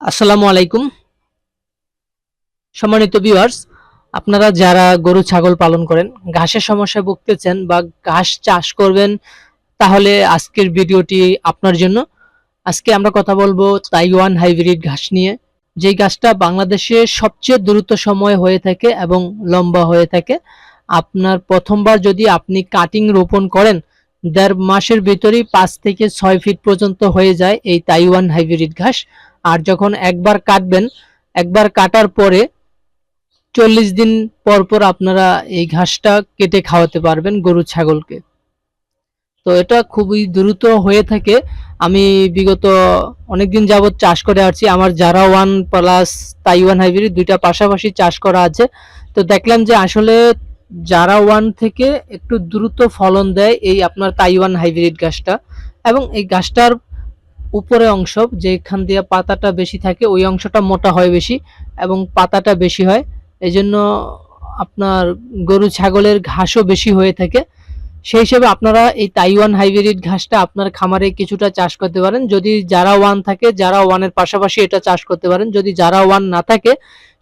আসসালামু আলাইকুম। সম্মানিত ভিউয়ার্স আপনারা যারা গরু, ছাগল পালন করেন, ঘাসের সমস্যায় ভুগতেছেন বা ঘাস চাষ করবেন, তাহলে আজকের ভিডিওটি আপনার জন্য। আজকে আমরা কথা বলব তাইওয়ান হাইব্রিড ঘাস নিয়ে। যেই গাছটা বাংলাদেশে সবচেয়ে দ্রুত সময় হয়ে থাকে এবং লম্বা হয়ে থাকে। আপনার প্রথমবার যদি আপনি কাটিং রোপণ করেন, দেড় মাসের ভিতরেই পাঁচ থেকে ছয় ফিট পর্যন্ত হয়ে যায় এই তাইওয়ান হাইব্রিড ঘাস। আর যখন একবার কাটবেন, একবার কাটার পরে চল্লিশ দিন পর পর আপনারা এই ঘাসটা কেটে খাওয়াতে পারবেন গরু ছাগলকে। তো এটা খুবই দ্রুত হয়ে থাকে। আমি বিগত অনেকদিন যাবত চাষ করে আসছি। আমার যারা ওয়ান প্লাস তাইওয়ান হাইব্রিড দুইটা পাশাপাশি চাষ করা আছে, তো দেখলাম যে আসলে যারা ওয়ান থেকে একটু দ্রুত ফলন দেয় এই আপনার তাইওয়ান হাইব্রিড গাছটা এবং এই গাছটার উপরে অংশ, যেখান দিয়ে পাতাটা বেশি থাকে, ওই অংশটা মোটা হয় বেশি এবং পাতাটা বেশি হয়। এই জন্য আপনার গরু ছাগলের ঘাসও বেশি হয়ে থাকে। সেই হিসেবে আপনারা এই তাইওয়ান হাইব্রিড ঘাসটা আপনার খামারে কিছুটা চাষ করতে পারেন। যদি যারা ওয়ান থাকে, যারা ওয়ানের পাশাপাশি এটা চাষ করতে পারেন। যদি যারা ওয়ান না থাকে,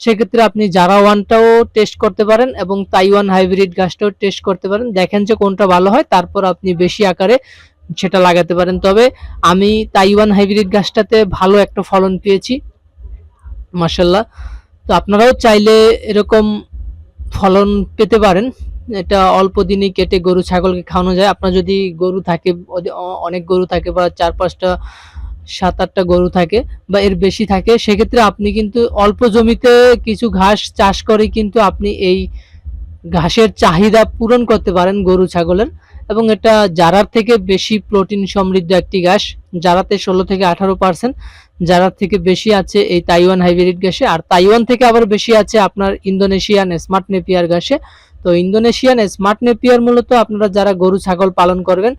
সেক্ষেত্রে আপনি যারা ওয়ানটাও টেস্ট করতে পারেন এবং তাইওয়ান হাইব্রিড ঘাসটাও টেস্ট করতে পারেন। দেখেন যে কোনটা ভালো হয়, তারপর আপনি বেশি আকারে সেটা লাগাতে পারেন। তবে আমি তাইওয়ান হাইব্রিড গাছটাতে ভালো একটা ফলন পেয়েছি মার্শাল্লাহ তো আপনারাও চাইলে এরকম ফলন পেতে পারেন। এটা অল্প দিনই কেটে গরু, ছাগলকে খাওয়ানো যায়। আপনার যদি গরু থাকে অনেক গরু থাকে বা চার পাঁচটা, সাত আটটা গরু থাকে বা এর বেশি থাকে, সেক্ষেত্রে আপনি কিন্তু অল্প জমিতে কিছু ঘাস চাষ করে কিন্তু আপনি এই ঘাসের চাহিদা পূরণ করতে পারেন গরু, ছাগলের। এবং এটা জারার থেকে বেশি প্রোটিন সমৃদ্ধ একটি ঘাস, জারাতে ষোলো থেকে আঠারো পার্সেন্ট জারার থেকে বেশি আছে এই তাইওয়ান হাইব্রিড ঘাসে। আর তাইওয়ান থেকে আবার বেশি আছে আপনার ইন্দোনেশিয়ান স্মার্ট নেপিয়ার ঘাসে। তো ইন্দোনেশিয়ান স্মার্ট নেপিয়ার মূলত আপনারা যারা গরু, ছাগল পালন করবেন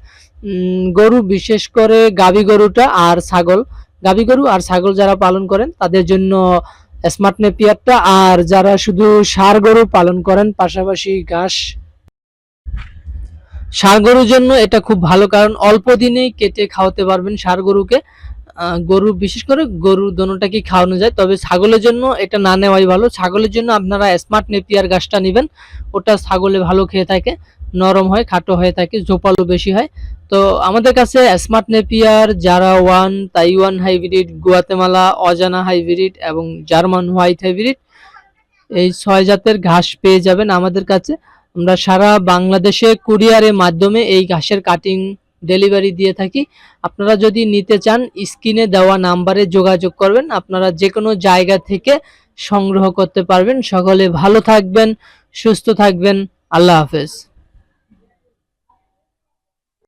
গরু বিশেষ করে গাভী গরুটা আর ছাগল। গাভী গরু আর ছাগল যারা পালন করেন, তাদের জন্য স্মার্ট নেপিয়ারটা আর যারা শুধু ষাঁড় গরু পালন করেন, পাশাপাশি ঘাস। ষাঁড় গরুর জন্য এটা খুব ভালো, কারণ অল্প দিনেই কেটে খাওয়াতে পারবেন ষাঁড় গরুকে। গরু, বিশেষ করে গরু দোনোটাকেই খাওয়ানো যায়, তবে ছাগলের জন্য এটা না নেওয়াই ভালো। ছাগলের জন্য আপনারা স্মার্ট নেপিয়ার গাছটা নেবেন, ওটা ছাগলে ভালো খেয়ে থাকে। নরম হয়, খাটো হয়ে থাকে, ঝোপালো বেশি হয়। তো আমাদের কাছে স্মার্ট নেপিয়ার, জারা ওয়ান, তাইওয়ান হাইব্রিড, গুয়াতেমালা, অজানা হাইব্রিড এবং জার্মান হোয়াইট হাইব্রিড, এই ছয় জাতের ঘাস পেয়ে যাবেন আমাদের কাছে। আমরা সারা বাংলাদেশে কুরিয়ারের মাধ্যমে এই ঘাসের কাটিং, ডেলিভারি দিয়ে থাকি। আপনারা যদি নিতে চান, স্ক্রিনে দেওয়া নাম্বারে যোগাযোগ করবেন। আপনারা যে কোনো জায়গা থেকে সংগ্রহ করতে পারবেন। সকলে ভালো থাকবেন, সুস্থ থাকবেন। আল্লাহ হাফেজ।